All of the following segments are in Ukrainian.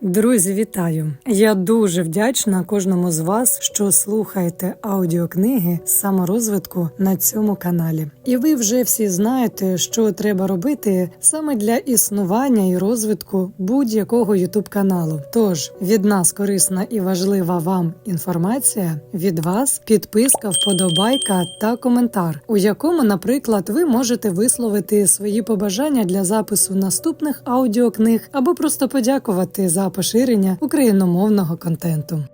Друзі, вітаю! Я дуже вдячна кожному з вас, що слухаєте аудіокниги з саморозвитку на цьому каналі. І ви вже всі знаєте, що треба робити саме для існування і розвитку будь-якого ютуб каналу. Тож від нас корисна і важлива вам інформація, від вас підписка, вподобайка та коментар, у якому, наприклад, ви можете висловити свої побажання для запису наступних аудіокниг або просто подякувати за поширення україномовного контенту.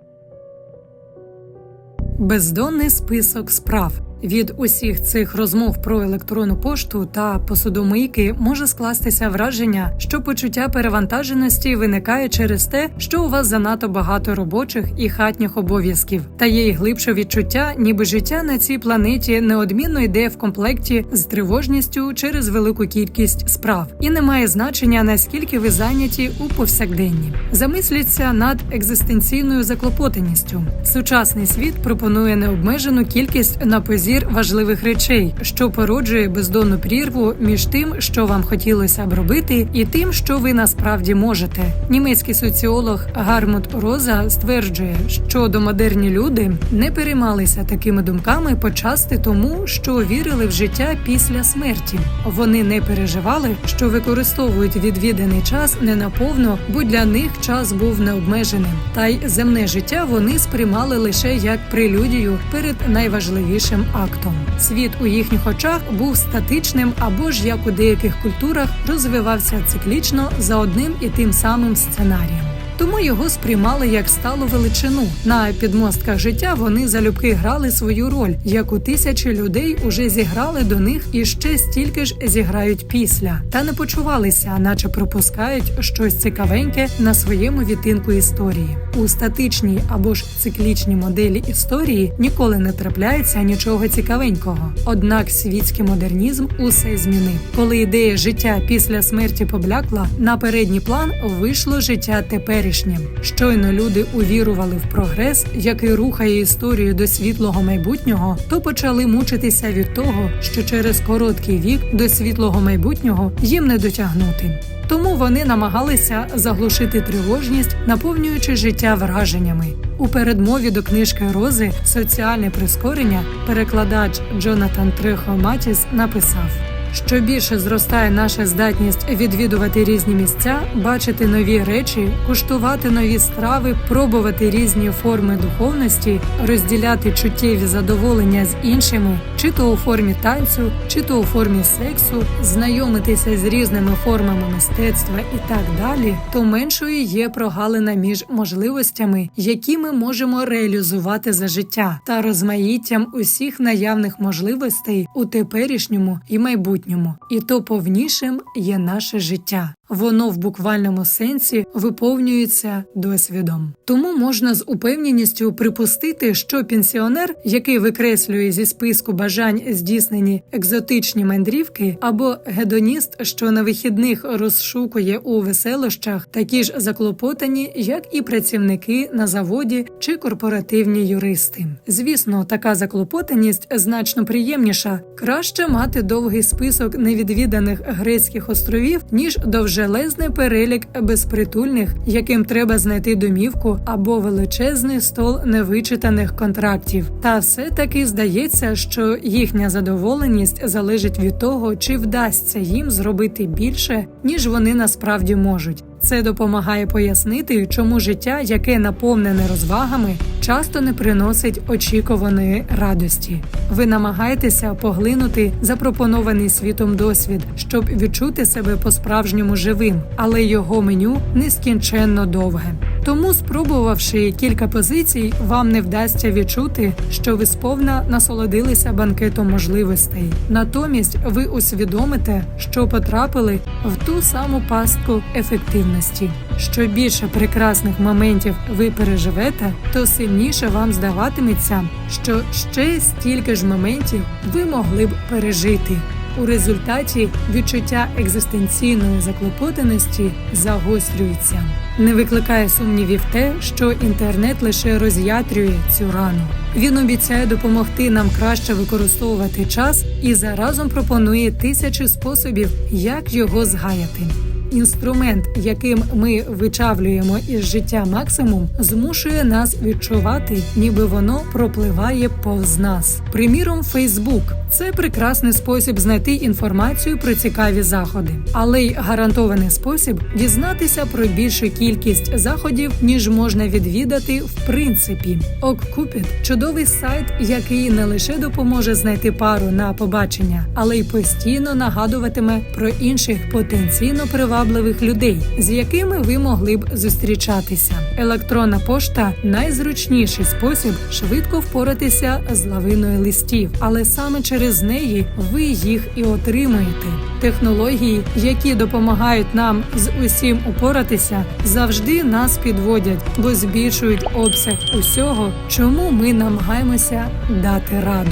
Бездонний список справ. Від усіх цих розмов про електронну пошту та посудомийки може скластися враження, що почуття перевантаженості виникає через те, що у вас занадто багато робочих і хатніх обов'язків, та є й глибше відчуття, ніби життя на цій планеті неодмінно йде в комплекті з тривожністю через велику кількість справ, і не має значення наскільки ви зайняті у повсякденні. Замисліться над екзистенційною заклопотаністю. Сучасний світ пропонує необмежену кількість на позі зір важливих речей, що породжує бездонну прірву між тим, що вам хотілося б робити, і тим, що ви насправді можете. Німецький соціолог Гармут Роза стверджує, що домодерні люди не переймалися такими думками почасти тому, що вірили в життя після смерті. Вони не переживали, що використовують відвіданий час не наповно, бо для них час був необмеженим. Та й земне життя вони сприймали лише як прелюдію перед найважливішим актом. Світ у їхніх очах був статичним або ж як у деяких культурах розвивався циклічно за одним і тим самим сценарієм. Тому його сприймали як сталу величину. На підмостках життя вони залюбки грали свою роль, яку тисячі людей уже зіграли до них і ще стільки ж зіграють після, та не почувалися, наче пропускають щось цікавеньке на своєму відтинку історії. У статичній або ж циклічній моделі історії ніколи не трапляється нічого цікавенького. Однак світський модернізм усе змінив. Коли ідея життя після смерті поблякла, на передній план вийшло життя теперішнє. Щойно люди увірували в прогрес, який рухає історію до світлого майбутнього, то почали мучитися від того, що через короткий вік до світлого майбутнього їм не дотягнути. Тому вони намагалися заглушити тривожність, наповнюючи життя враженнями. У передмові до книжки Рози Соціальне прискорення перекладач Джонатан Трехо Матіс написав. Що більше зростає наша здатність відвідувати різні місця, бачити нові речі, куштувати нові страви, пробувати різні форми духовності, розділяти чуттєві задоволення з іншими, чи то у формі танцю, чи то у формі сексу, знайомитися з різними формами мистецтва і так далі, то меншою є прогалина між можливостями, які ми можемо реалізувати за життя, та розмаїттям усіх наявних можливостей у теперішньому і майбутньому, і то повнішим є наше життя. Воно в буквальному сенсі виповнюється досвідом. Тому можна з упевненістю припустити, що пенсіонер, який викреслює зі списку бажань здійснені екзотичні мандрівки, або гедоніст, що на вихідних розшукує у веселощах, такі ж заклопотані, як і працівники на заводі чи корпоративні юристи. Звісно, така заклопотаність значно приємніша. Краще мати довгий список невідвіданих грецьких островів ніж довже довжелезний перелік безпритульних, яким треба знайти домівку або величезний стол невичитаних контрактів. Та все таки здається, що їхня задоволеність залежить від того, чи вдасться їм зробити більше, ніж вони насправді можуть. Це допомагає пояснити, чому життя, яке наповнене розвагами, часто не приносить очікуваної радості. Ви намагаєтеся поглинути запропонований світом досвід, щоб відчути себе по-справжньому живим, але його меню нескінченно довге. Тому, спробувавши кілька позицій, вам не вдасться відчути, що ви сповна насолодилися банкетом можливостей. Натомість ви усвідомите, що потрапили в ту саму пастку ефективності. Що більше прекрасних моментів ви переживете, то сильніше вам здаватиметься, що ще стільки ж моментів ви могли б пережити. У результаті відчуття екзистенційної заклопотаності загострюється. Не викликає сумнівів те, що інтернет лише роз'ятрює цю рану. Він обіцяє допомогти нам краще використовувати час і заразом пропонує тисячі способів, як його згаяти. Інструмент, яким ми вичавлюємо із життя максимум, змушує нас відчувати, ніби воно пропливає повз нас. Приміром, Фейсбук це прекрасний спосіб знайти інформацію про цікаві заходи, але й гарантований спосіб дізнатися про більшу кількість заходів, ніж можна відвідати в принципі. OkCupid – чудовий сайт, який не лише допоможе знайти пару на побачення, але й постійно нагадуватиме про інших потенційно привабливих людей, з якими ви могли б зустрічатися. Електронна пошта найзручніший спосіб швидко впоратися з лавиною листів, але саме через неї ви їх і отримуєте. Технології, які допомагають нам з усім упоратися, завжди нас підводять, бо збільшують обсяг усього, чому ми намагаємося дати раду.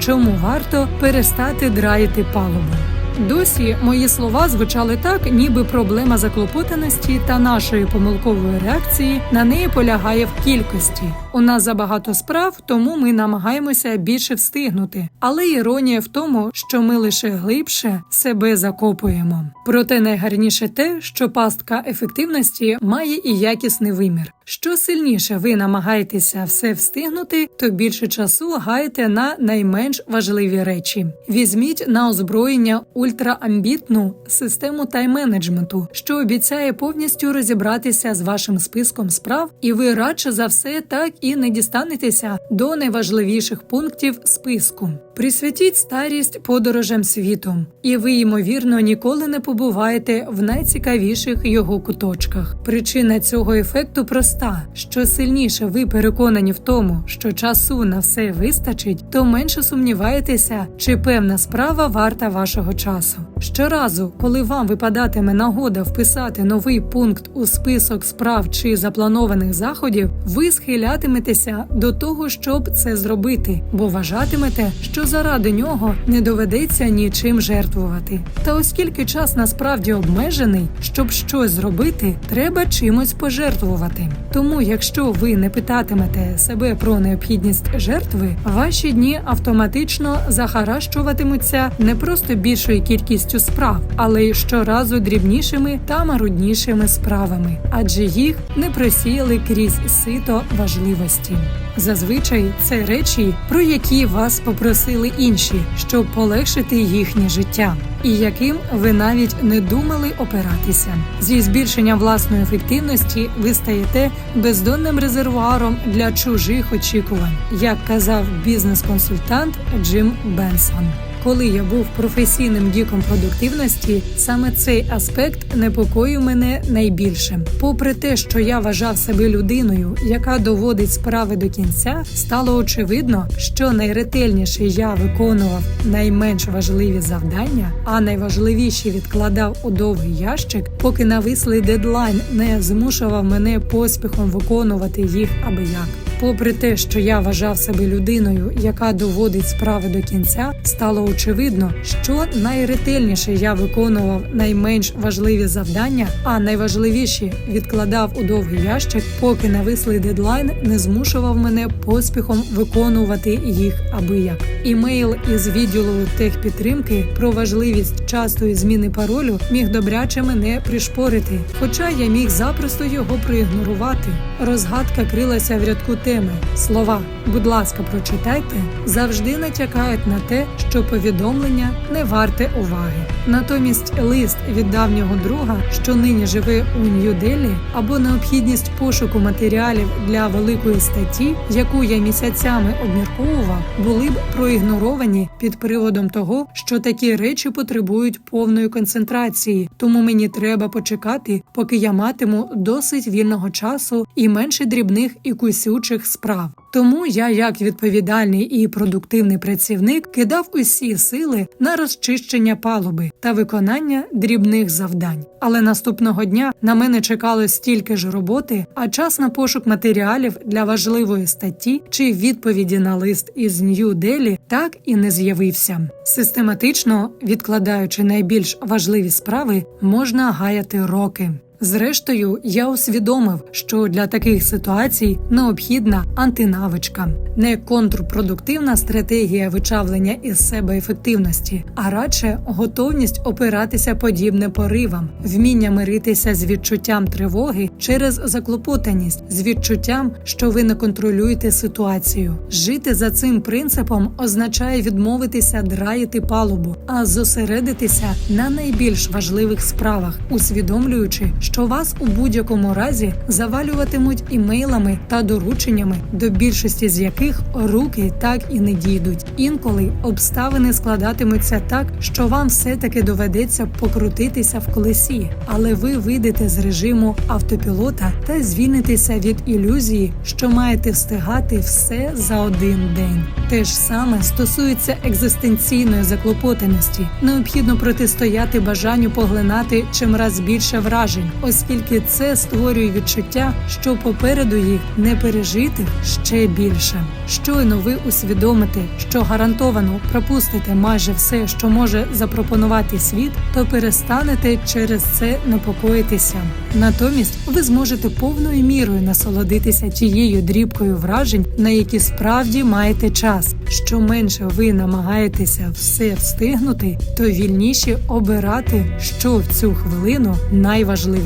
Чому варто перестати драїти палубу? Досі мої слова звучали так, ніби проблема заклопотаності та нашої помилкової реакції на неї полягає в кількості. У нас забагато справ, тому ми намагаємося більше встигнути. Але іронія в тому, що ми лише глибше себе закопуємо. Проте найгарніше те, що пастка ефективності має і якісний вимір. Що сильніше ви намагаєтеся все встигнути, то більше часу гаєте на найменш важливі речі. Візьміть на озброєння ультраамбітну систему тайм-менеджменту, що обіцяє повністю розібратися з вашим списком справ, і ви радше за все так і не дістанетеся до найважливіших пунктів списку. Присвятіть старість подорожам світом, і ви, ймовірно, ніколи не побуваєте в найцікавіших його куточках. Причина цього ефекту проста: що сильніше ви переконані в тому, що часу на все вистачить, то менше сумніваєтеся, чи певна справа варта вашого часу. Щоразу, коли вам випадатиме нагода вписати новий пункт у список справ чи запланованих заходів, ви схилятиметеся до того, щоб це зробити, бо вважатимете, що заради нього не доведеться нічим жертвувати. Та оскільки час насправді обмежений, щоб щось зробити, треба чимось пожертвувати. Тому, якщо ви не питатимете себе про необхідність жертви, ваші дні автоматично захаращуватимуться не просто більшою кількістю справ, але й щоразу дрібнішими та маруднішими справами, адже їх не просіяли крізь сито важливості. Зазвичай це речі, про які вас попросили інші, щоб полегшити їхнє життя, і яким ви навіть не думали опиратися. Зі збільшенням власної ефективності ви стаєте бездонним резервуаром для чужих очікувань, як казав бізнес-консультант Джим Бенсон. Коли я був професійним гіком продуктивності, саме цей аспект непокоїв мене найбільше. Попри те, що я вважав себе людиною, яка доводить справи до кінця, стало очевидно, що найретельніше я виконував найменш важливі завдання, а найважливіші відкладав у довгий ящик, поки навислий дедлайн не змушував мене поспіхом виконувати їх аби як. Попри те, що я вважав себе людиною, яка доводить справи до кінця, стало очевидно, що найретельніше я виконував найменш важливі завдання, а найважливіші відкладав у довгий ящик, поки навислий дедлайн не змушував мене поспіхом виконувати їх аби як. Імейл із відділу техпідтримки про важливість частої зміни паролю міг добряче мене пришпорити, хоча я міг запросто його проігнорувати. Розгадка крилася в рядку теми. Слова, будь ласка, прочитайте, завжди натякають на те, що повідомлення не варте уваги. Натомість лист від давнього друга, що нині живе у Нью-Делі, або необхідність пошуку матеріалів для великої статті, яку я місяцями обмірковував, були б проігноровані під приводом того, що такі речі потребують повної концентрації, тому мені треба почекати, поки я матиму досить вільного часу і менше дрібних і кусючих справ. Тому я, як відповідальний і продуктивний працівник, кидав усі сили на розчищення палуби та виконання дрібних завдань. Але наступного дня на мене чекало стільки ж роботи, а час на пошук матеріалів для важливої статті чи відповіді на лист із Нью-Делі так і не з'явився. Систематично відкладаючи найбільш важливі справи, можна гаяти роки. Зрештою, я усвідомив, що для таких ситуацій необхідна антинавичка, не контрпродуктивна стратегія вичавлення із себе ефективності, а радше готовність опиратися подібне поривам, вміння миритися з відчуттям тривоги через заклопотаність, з відчуттям, що ви не контролюєте ситуацію. Жити за цим принципом означає відмовитися драїти палубу, а зосередитися на найбільш важливих справах, усвідомлюючи, що вас у будь-якому разі завалюватимуть імейлами та дорученнями, до більшості з яких руки так і не дійдуть. Інколи обставини складатимуться так, що вам все-таки доведеться покрутитися в колесі, але ви вийдете з режиму автопілота та звільнитеся від ілюзії, що маєте встигати все за один день. Те ж саме стосується екзистенційної заклопотаності. Необхідно протистояти бажанню поглинати чимраз більше вражень, оскільки це створює відчуття, що попереду їх не пережити ще більше. Щойно ви усвідомите, що гарантовано пропустите майже все, що може запропонувати світ, то перестанете через це непокоїтися. Натомість ви зможете повною мірою насолодитися тією дрібкою вражень, на які справді маєте час. Що менше ви намагаєтеся все встигнути, то вільніші обирати, що в цю хвилину найважливіше.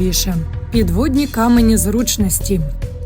Підводні камені зручності.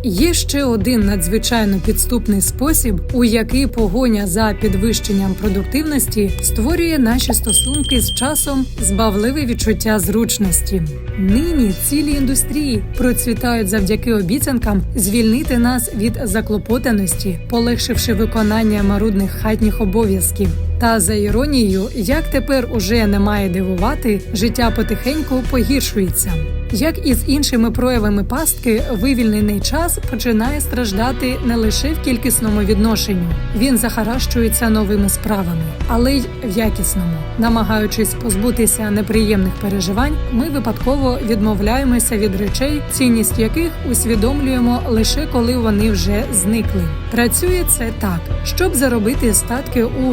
Є ще один надзвичайно підступний спосіб, у який погоня за підвищенням продуктивності створює наші стосунки з часом збавливе відчуття зручності. Нині цілі індустрії процвітають завдяки обіцянкам звільнити нас від заклопотаності, полегшивши виконання марудних хатніх обов'язків. Та за іронією, як тепер уже немає дивувати, життя потихеньку погіршується. Як і з іншими проявами пастки, вивільнений час починає страждати не лише в кількісному відношенню, він захаращується новими справами, але й в якісному. Намагаючись позбутися неприємних переживань, ми випадково відмовляємося від речей, цінність яких усвідомлюємо лише коли вони вже зникли. Працює це так, щоб заробити статки у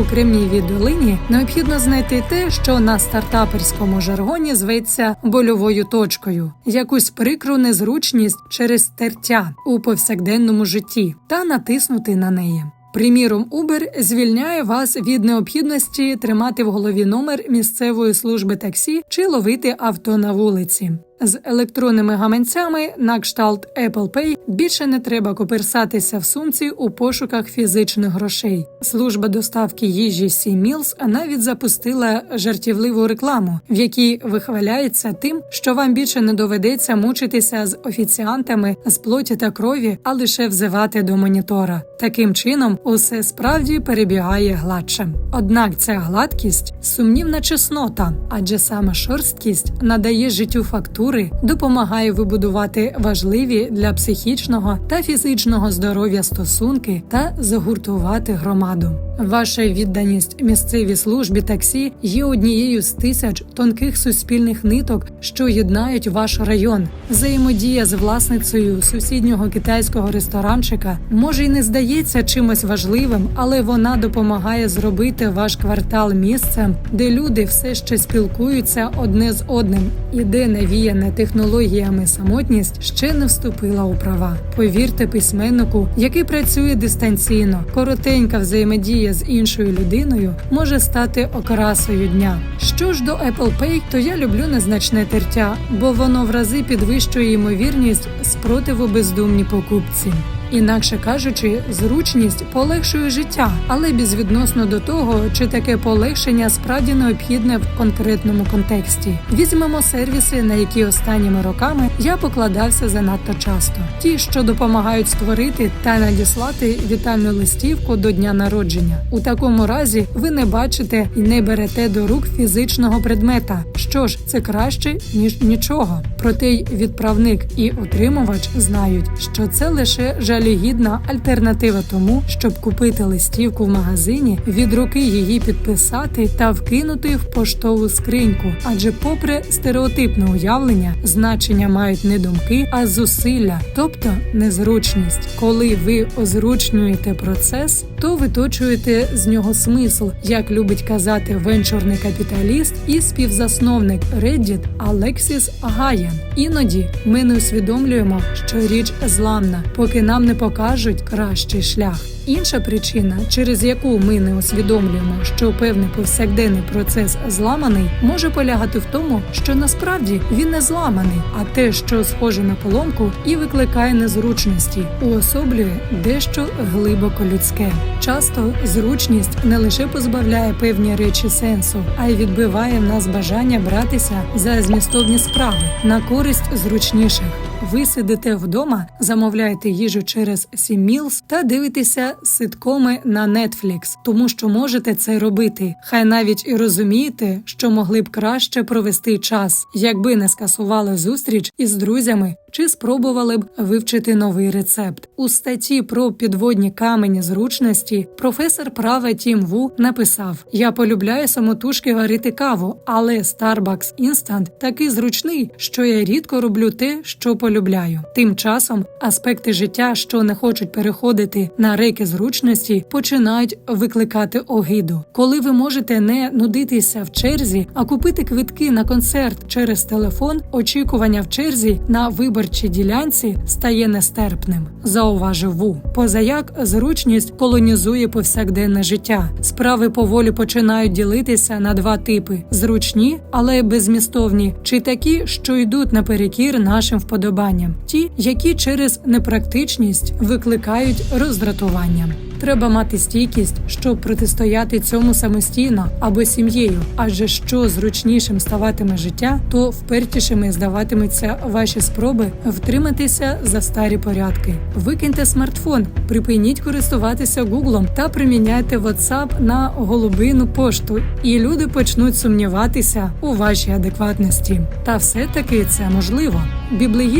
Кремнієвій долині, необхідно знайти те, що на стартаперському жаргоні зветься больовою точкою, якусь прикру незручність через тертя у повсякденному житті, та натиснути на неї. Приміром, Uber звільняє вас від необхідності тримати в голові номер місцевої служби таксі чи ловити авто на вулиці. З електронними гаманцями на кшталт Apple Pay більше не треба коперсатися в сумці у пошуках фізичних грошей. Служба доставки їжі C-Meals навіть запустила жартівливу рекламу, в якій вихваляється тим, що вам більше не доведеться мучитися з офіціантами з плоті та крові, а лише взивати до монітора. Таким чином, усе справді перебігає гладше. Однак ця гладкість сумнівна чеснота, адже саме шорсткість надає життю фактури, допомагає вибудувати важливі для психічного та фізичного здоров'я стосунки та загуртувати громаду. Ваша відданість місцевій службі таксі є однією з тисяч тонких суспільних ниток, що єднають ваш район. Взаємодія з власницею сусіднього китайського ресторанчика може й не здається чимось важливим, але вона допомагає зробити ваш квартал місцем, де люди все ще спілкуються одне з одним, і де навіяне технологіями самотність ще не вступила у права. Повірте письменнику, який працює дистанційно, коротенька взаємодія з іншою людиною може стати окрасою дня. Що ж до Apple Pay, то я люблю незначне тертя, бо воно в рази підвищує ймовірність спротиву бездумні покупці. Інакше кажучи, зручність полегшує життя, але безвідносно до того, чи таке полегшення справді необхідне в конкретному контексті. Візьмемо сервіси, на які останніми роками я покладався занадто часто. Ті, що допомагають створити та надіслати вітальну листівку до дня народження. У такому разі ви не бачите і не берете до рук фізичного предмета. Що ж, це краще ніж нічого. Проте й відправник і отримувач знають, що це лише жаль жалюгідна альтернатива тому, щоб купити листівку в магазині, від руки її підписати та вкинути в поштову скриньку. Адже, попри стереотипне уявлення, значення мають не думки, а зусилля, тобто незручність. Коли ви озручнюєте процес, то виточуєте з нього смисл, як любить казати венчурний капіталіст і співзасновник Reddit Алексіс Гаян. Іноді ми не усвідомлюємо, що річ зламна, поки нам не покажуть кращий шлях. Інша причина, через яку ми не усвідомлюємо, що певний повсякденний процес зламаний, може полягати в тому, що насправді він не зламаний, а те, що схоже на поломку, і викликає незручності, уособлює дещо глибоко людське. Часто зручність не лише позбавляє певні речі сенсу, а й відбиває в нас бажання братися за змістовні справи на користь зручніших. Ви сидите вдома, замовляєте їжу через Сімілс та дивитеся ситкоми на Netflix, тому що можете це робити. Хай навіть і розумієте, що могли б краще провести час, якби не скасували зустріч із друзями чи спробували б вивчити новий рецепт. У статті про підводні камені зручності професор права Тім Ву написав: Я полюбляю самотужки варити каву, але Starbucks Instant такий зручний, що я рідко роблю те, що полюбляю. Тим часом аспекти життя, що не хочуть переходити на реки зручності, починають викликати огиду. Коли ви можете не нудитися в черзі, а купити квитки на концерт через телефон, очікування в черзі на виборчій ділянці стає нестерпним. Зауважив Ву. Позаяк зручність колонізує повсякденне життя. Справи поволі починають ділитися на два типи: зручні, але безмістовні, чи такі, що йдуть наперекір нашим вподобанням, ті, які через непрактичність викликають роздратування. Треба мати стійкість, щоб протистояти цьому самостійно або сім'єю. Адже що зручнішим ставатиме життя, то впертішими здаватимуться ваші спроби втриматися за старі порядки. Викиньте смартфон, припиніть користуватися Гуглом та приміняйте WhatsApp на голубину пошту, і люди почнуть сумніватися у вашій адекватності. Та все-таки це можливо.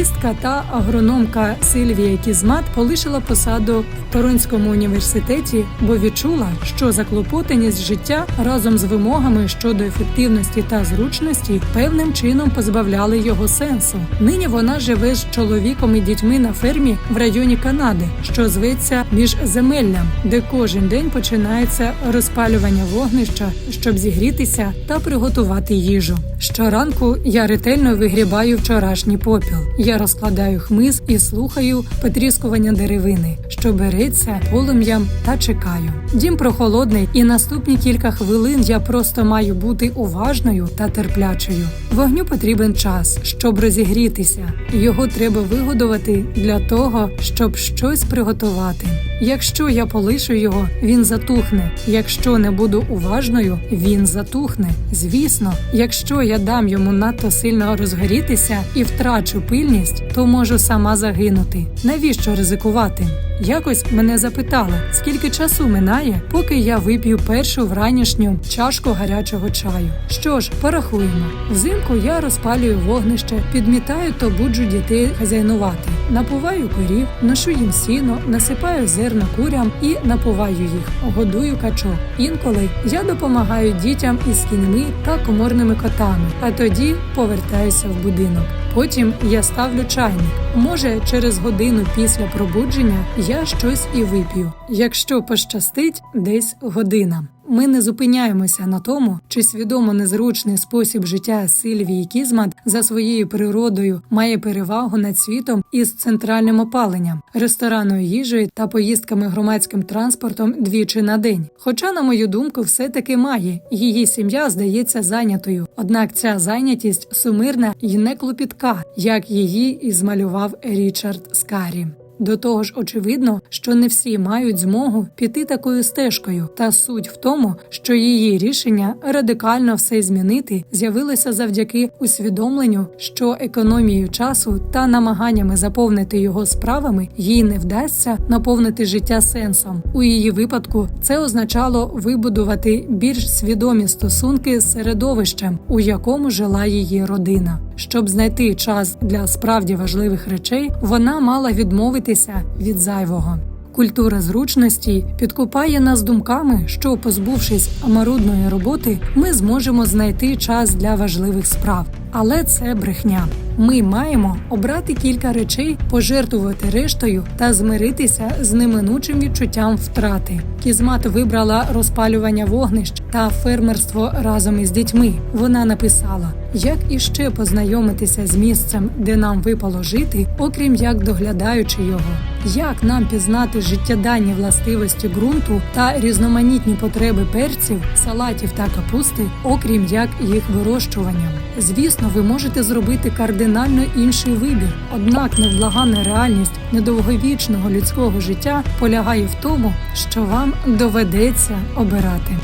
Біблеїстка та агрономка Сильвія Кізмат полишила посаду в Торонському університеті, бо відчула, що заклопотаність життя разом з вимогами щодо ефективності та зручності певним чином позбавляли його сенсу. Нині вона живе з чоловіком і дітьми на фермі в районі Канади, що зветься міжземеллям, де кожен день починається розпалювання вогнища, щоб зігрітися та приготувати їжу. Щоранку я ретельно вигрібаю вчорашній попіл. Я розкладаю хмиз і слухаю потріскування деревини, що береться полум'ям та чекаю. Дім прохолодний, і наступні кілька хвилин я просто маю бути уважною та терплячою. Вогню потрібен час, щоб розігрітися. Його треба вигодувати для того, щоб щось приготувати. Якщо я полишу його, він затухне. Якщо не буду уважною, він затухне. Звісно, якщо я дам йому надто сильно розгорітися і втрачу пильність, то можу сама загинути. Навіщо ризикувати? Якось мене запитали, скільки часу минає, поки я вип'ю першу вранішню чашку гарячого чаю. Що ж, порахуємо. Взимку я розпалюю вогнище, підмітаю та буджу дітей хазяйнувати, напуваю корів, ношу їм сіно, насипаю зерна курям і напуваю їх, годую качок. Інколи я допомагаю дітям із кіньми та коморними котами, а тоді повертаюся в будинок. Потім я ставлю чайник. Може, через годину після пробудження я щось і вип'ю. Якщо пощастить, десь година. Ми не зупиняємося на тому, чи свідомо незручний спосіб життя Сильвії Кізмат за своєю природою має перевагу над світом із центральним опаленням, ресторанною їжею та поїздками громадським транспортом двічі на день. Хоча, на мою думку, все таки має її сім'я здається зайнятою. Однак ця зайнятість сумирна і не клопітка, як її і змалював Річард Скарі. До того ж, очевидно, що не всі мають змогу піти такою стежкою, та суть в тому, що її рішення радикально все змінити з'явилося завдяки усвідомленню, що економією часу та намаганнями заповнити його справами їй не вдасться наповнити життя сенсом. У її випадку це означало вибудувати більш свідомі стосунки з середовищем, у якому жила її родина. Щоб знайти час для справді важливих речей, вона мала відмовитися відмовитися від зайвого. Культура зручності підкупає нас думками, що, позбувшись амарудної роботи, ми зможемо знайти час для важливих справ. Але це брехня. Ми маємо обрати кілька речей, пожертвувати рештою та змиритися з неминучим відчуттям втрати. Кізмат вибрала розпалювання вогнищ та фермерство разом із дітьми. Вона написала: як іще познайомитися з місцем, де нам випало жити, окрім як доглядаючи його, як нам пізнати життєдайні властивості ґрунту та різноманітні потреби перців, салатів та капусти, окрім як їх вирощуванням. Звісно, ви можете зробити кардинально інший вибір, однак невблаганна реальність недовговічного людського життя полягає в тому, що вам доведеться обирати.